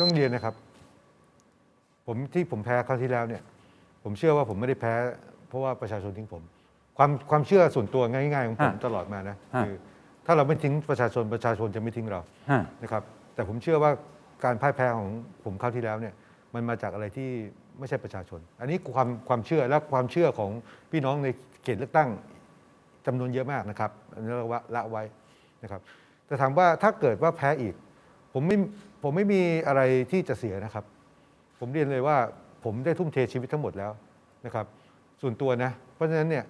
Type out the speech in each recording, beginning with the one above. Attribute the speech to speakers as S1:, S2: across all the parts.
S1: ต้องเรียนนะครับ ผมที่ผมแพ้คราวที่แล้วเนี่ย ผมเชื่อว่าผมไม่ได้แพ้ เพราะว่าประชาชนทิ้งผม ความความเชื่อส่วนตัวง่ายๆของผม
S2: ฮะ
S1: ตลอดมานะ
S2: ฮะ
S1: คือถ้าเราไม่ทิ้งประชาชนประชาชนจะไม่ทิ้งเรา
S2: ฮะ
S1: นะครับ แต่ผมเชื่อว่าการพ่ายแพ้ของผมคราวที่แล้วเนี่ย มันมาจากอะไรที่ไม่ใช่ประชาชน อันนี้ความความเชื่อและความเชื่อของพี่น้องในเขตเลือกตั้ง จำนวนเยอะมากนะครับอันนี้เราว่าละไว้นะครับ แต่ถามว่าถ้าเกิดว่าแพ้อีก ผมไม่ผมไม่มีอะไรที่จะเสียนะครับ ผมเรียนเลยว่าผมได้ทุ่มเทชีวิตทั้งหมดแล้วนะครับ ส่วนตัวนะ เพราะฉะนั้นเนี่ย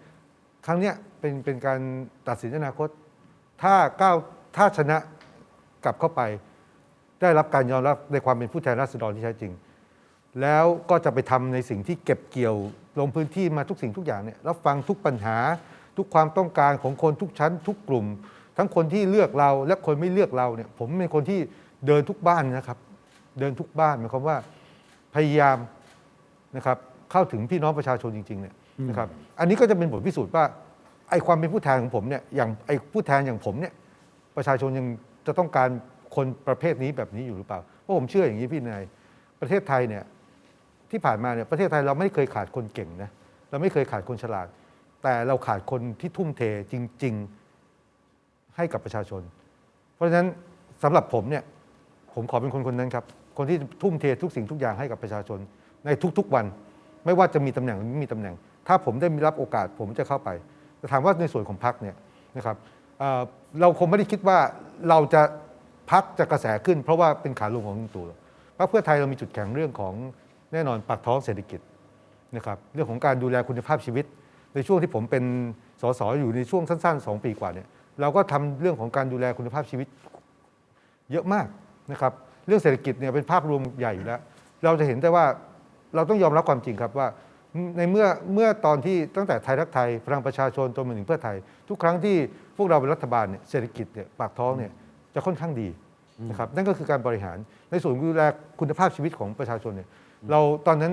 S1: ครั้งเนี้ยเป็นเป็นการตัดสินอนาคต ถ้าก้าวถ้าชนะกลับเข้าไป ได้รับการยอมรับในความเป็นผู้แทนราษฎรที่แท้จริง แล้วก็จะไปทำในสิ่งที่เก็บเกี่ยวลงพื้นที่มาทุกสิ่งทุกอย่างเนี่ยรับฟังทุกปัญหาทุกความต้องการของคนทุกชั้น ทุกกลุ่ม ทั้งคนที่เลือกเราและคนไม่เลือกเราเนี่ยผมเป็นคนที่ เดินทุกบ้านนะครับ เดินทุกบ้านหมายความว่าพยายามนะครับเข้าถึงพี่น้องประชาชนจริงๆเนี่ยนะครับอันนี้ก็จะเป็นบทพิสูจน์ว่าไอ้ความเป็นผู้แทนของผมเนี่ยอย่างไอ้ผู้แทนอย่างผมเนี่ยประชาชนยังจะต้องการคนประเภทนี้แบบนี้อยู่หรือเปล่าเพราะผมเชื่ออย่างนี้พี่นายประเทศไทยเนี่ยที่ผ่านมาเนี่ยประเทศไทยเราไม่เคยขาดคนเก่งนะเราไม่เคยขาดคนฉลาด แต่เราขาดคนที่ทุ่มเทจริง ๆ ให้กับประชาชน เพราะฉะนั้นสำหรับผมเนี่ย ผมขอเป็นคนคนนั้นครับ คนที่ทุ่มเททุกสิ่งทุกอย่างให้กับประชาชน ในทุกๆวัน ไม่ว่าจะมีตำแหน่งหรือไม่มีตำแหน่ง ถ้าผมได้มีรับโอกาสผมจะเข้าไปแต่ถามว่าในส่วนของพรรคเนี่ยนะครับเเราคงไม่ได้คิดว่าเราจะพักจะกระแสขึ้น เพราะว่าเป็นขาลงของลุงตู่หรอกพรรคเพื่อไทยเรามีจุดแข็งเรื่องของแน่นอนปากท้องเศรษฐกิจนะครับเรื่องของการดูแลคุณภาพชีวิต ในช่วงที่ผมเป็นสสอยู่ในช่วงสั้นๆ 2 ปีกว่าเนี่ยเราก็ทำเรื่องของการดูแลคุณภาพชีวิต เยอะมาก นะครับเรื่องเศรษฐกิจเนี่ยเป็นภาพรวมใหญ่อยู่แล้ว เราจะเห็นได้ว่าเราต้องยอมรับความจริงครับว่าในเมื่อเมื่อตอนที่ตั้งแต่ไทยรักไทยพลังประชาชนจนมาถึงเพื่อไทย ทุกครั้งที่พวกเราเป็นรัฐบาลเนี่ยเศรษฐกิจเนี่ยปากท้องเนี่ยจะค่อนข้างดีนะครับนั่นก็คือการบริหารในส่วนดูแลคุณภาพชีวิตของประชาชนเนี่ยเราตอนนั้น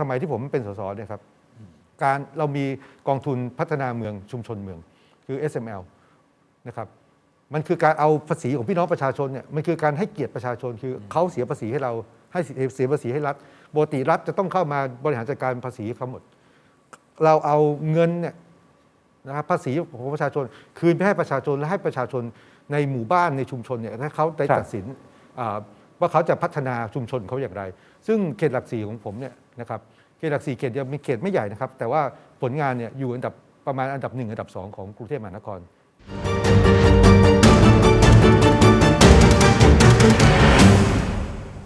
S1: สมัยที่ผมเป็นสสเนี่ยครับการเรามีกองทุนพัฒนาเมืองชุมชนเมืองคือ SML นะครับ มันคือการเอาภาษีของพี่น้องประชาชนเนี่ยมันคือการให้เกียรติประชาชนคือเขาเสียภาษีให้เราให้เสียภาษีให้รัฐปกติรัฐจะต้องเข้ามาบริหารจัดการภาษีเขาหมด เราเอาเงินเนี่ยนะครับภาษีของประชาชน คืนไปให้ประชาชนและให้ประชาชนในหมู่บ้านในชุมชนเนี่ยถ้าเขาได้ตัดสินว่าเขาจะพัฒนาชุมชนเขาอย่างไร ซึ่งเขตหลักสี่ของผมเนี่ยนะครับเขตหลักสี่เขตเดียวมีเขตไม่ใหญ่นะครับ แต่ว่าผลงานเนี่ยอยู่อันดับประมาณอันดับหนึ่งอันดับสองของกรุงเทพมหานคร